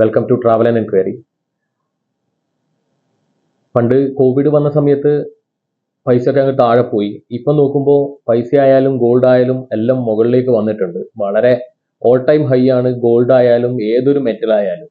Welcome to travel and enquiry പണ്ട് covid വന്ന സമയത്ത് പൈസ ഒക്കെ അങ്ങ് താഴെ പോയി. ഇപ്പം നോക്കുമ്പോൾ പൈസ ആയാലും ഗോൾഡ് ആയാലും എല്ലാം മുകളിലേക്ക് വന്നിട്ടുണ്ട്. വളരെ ഓൾ ടൈം ഹൈ ആണ്. ഗോൾഡ് ആയാലും ഏതൊരു മെറ്റൽ ആയാലും.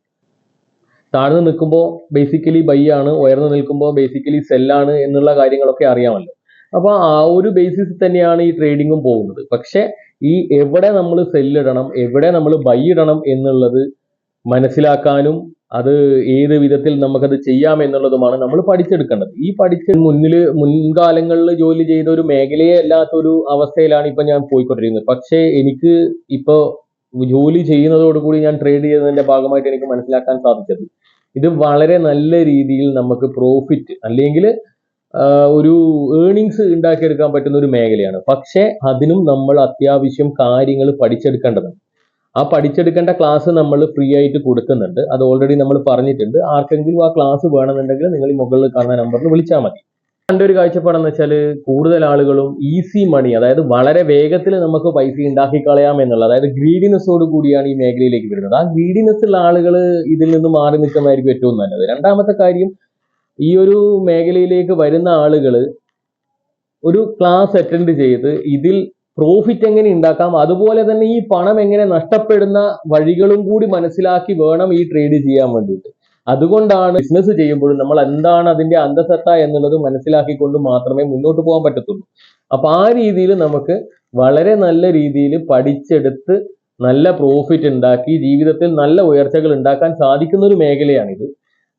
താഴ്ന്നു നിൽക്കുമ്പോൾ ബേസിക്കലി ബൈ ആണ്. ഉയർന്നു നിൽക്കുമ്പോൾ ബേസിക്കലി സെല്ലാണ് എന്നുള്ള കാര്യങ്ങളൊക്കെ അറിയാമല്ലോ. അപ്പോൾ ആ ഒരു ബേസിസ് തന്നെയാണ് ഈ ട്രേഡിങ്ങും പോകുന്നത്. പക്ഷേ ഈ എവിടെ നമ്മൾ സെല്ലിടണം എവിടെ നമ്മൾ ബൈ ഇടണം എന്നുള്ളത് മനസ്സിലാക്കാനും അത് ഏത് വിധത്തിൽ നമുക്കത് ചെയ്യാം എന്നുള്ളതുമാണ് നമ്മൾ പഠിച്ചെടുക്കേണ്ടത്. ഈ പഠിച്ച മുന്നിൽ മുൻകാലങ്ങളിൽ ജോലി ചെയ്ത ഒരു മേഖലയെ അല്ലാത്തൊരു അവസ്ഥയിലാണ് ഇപ്പൊ ഞാൻ പോയിക്കൊണ്ടിരിക്കുന്നത്. പക്ഷേ എനിക്ക് ഇപ്പോ ജോലി ചെയ്യുന്നതോടുകൂടി ഞാൻ ട്രേഡ് ചെയ്യുന്നതിന്റെ ഭാഗമായിട്ട് എനിക്ക് മനസ്സിലാക്കാൻ സാധിച്ചത് ഇത് വളരെ നല്ല രീതിയിൽ നമുക്ക് പ്രോഫിറ്റ് അല്ലെങ്കിൽ ഒരു ഏണിങ്സ് ഉണ്ടാക്കിയെടുക്കാൻ പറ്റുന്ന ഒരു മേഖലയാണ്. പക്ഷേ അതിനും നമ്മൾ അത്യാവശ്യം കാര്യങ്ങൾ പഠിച്ചെടുക്കേണ്ടതാണ് ആ പഠിച്ചെടുക്കേണ്ട ക്ലാസ് നമ്മൾ ഫ്രീ ആയിട്ട് കൊടുക്കുന്നുണ്ട്. അത് ഓൾറെഡി നമ്മൾ പറഞ്ഞിട്ടുണ്ട്. ആർക്കെങ്കിലും ആ ക്ലാസ് വേണമെന്നുണ്ടെങ്കിൽ നിങ്ങൾ ഈ മുകളിൽ കാണുന്ന നമ്പറിൽ വിളിച്ചാൽ മതി. എന്റെ ഒരു കാഴ്ചപ്പാടെന്ന് വെച്ചാൽ കൂടുതൽ ആളുകളും ഈസി മണി അതായത് വളരെ വേഗത്തിൽ നമുക്ക് പൈസ ഉണ്ടാക്കി കളയാം എന്നുള്ള അതായത് ഗ്രീഡിനെസ്സോട് കൂടിയാണ് ഈ മേഖലയിലേക്ക് വരുന്നത്. ആ ഗ്രീഡിനെസ് ഉള്ള ആളുകൾ ഇതിൽ നിന്ന് മാറി നിൽക്കുന്നതായിരിക്കും ഏറ്റവും നല്ലത്. രണ്ടാമത്തെ കാര്യം ഈ ഒരു മേഖലയിലേക്ക് വരുന്ന ആളുകൾ ഒരു ക്ലാസ് അറ്റൻഡ് ചെയ്ത് ഇതിൽ പ്രോഫിറ്റ് എങ്ങനെ ഉണ്ടാക്കാം? അതുപോലെ തന്നെ ഈ പണം എങ്ങനെ നഷ്ടപ്പെടുന്ന വഴികളും കൂടി മനസ്സിലാക്കി വേണം ഈ ട്രേഡ് ചെയ്യാൻ വേണ്ടിയിട്ട്. അതുകൊണ്ടാണ് ബിസിനസ് ചെയ്യുമ്പോഴും നമ്മൾ എന്താണ് അതിന്റെ അന്തസത്ത എന്നുള്ളത് മനസ്സിലാക്കിക്കൊണ്ട് മാത്രമേ മുന്നോട്ട് പോകാൻ പറ്റത്തുള്ളൂ. അപ്പൊ ആ രീതിയിൽ നമുക്ക് വളരെ നല്ല രീതിയിൽ പഠിച്ചെടുത്ത് നല്ല പ്രോഫിറ്റ് ഉണ്ടാക്കി ജീവിതത്തിൽ നല്ല ഉയർച്ചകൾ ഉണ്ടാക്കാൻ സാധിക്കുന്ന ഒരു മേഖലയാണിത്.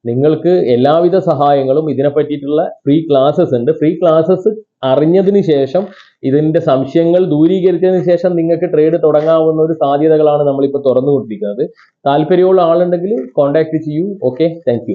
നിങ്ങൾക്ക് എല്ലാവിധ സഹായങ്ങളും ഇതിനെ പറ്റിയിട്ടുള്ള ഫ്രീ ക്ലാസ്സസ് ഉണ്ട്. ഫ്രീ ക്ലാസ്സസ് അറിഞ്ഞതിന് ശേഷം ഇതിന്റെ സംശയങ്ങൾ ദൂരീകരിച്ചതിന് ശേഷം നിങ്ങൾക്ക് ട്രേഡ് തുടങ്ങാവുന്ന ഒരു സാധ്യതകളാണ് നമ്മളിപ്പോൾ തുറന്നുകൊണ്ടിരിക്കുന്നത്. താല്പര്യമുള്ള ആളുണ്ടെങ്കിൽ കോൺടാക്ട് ചെയ്യൂ. Okay thank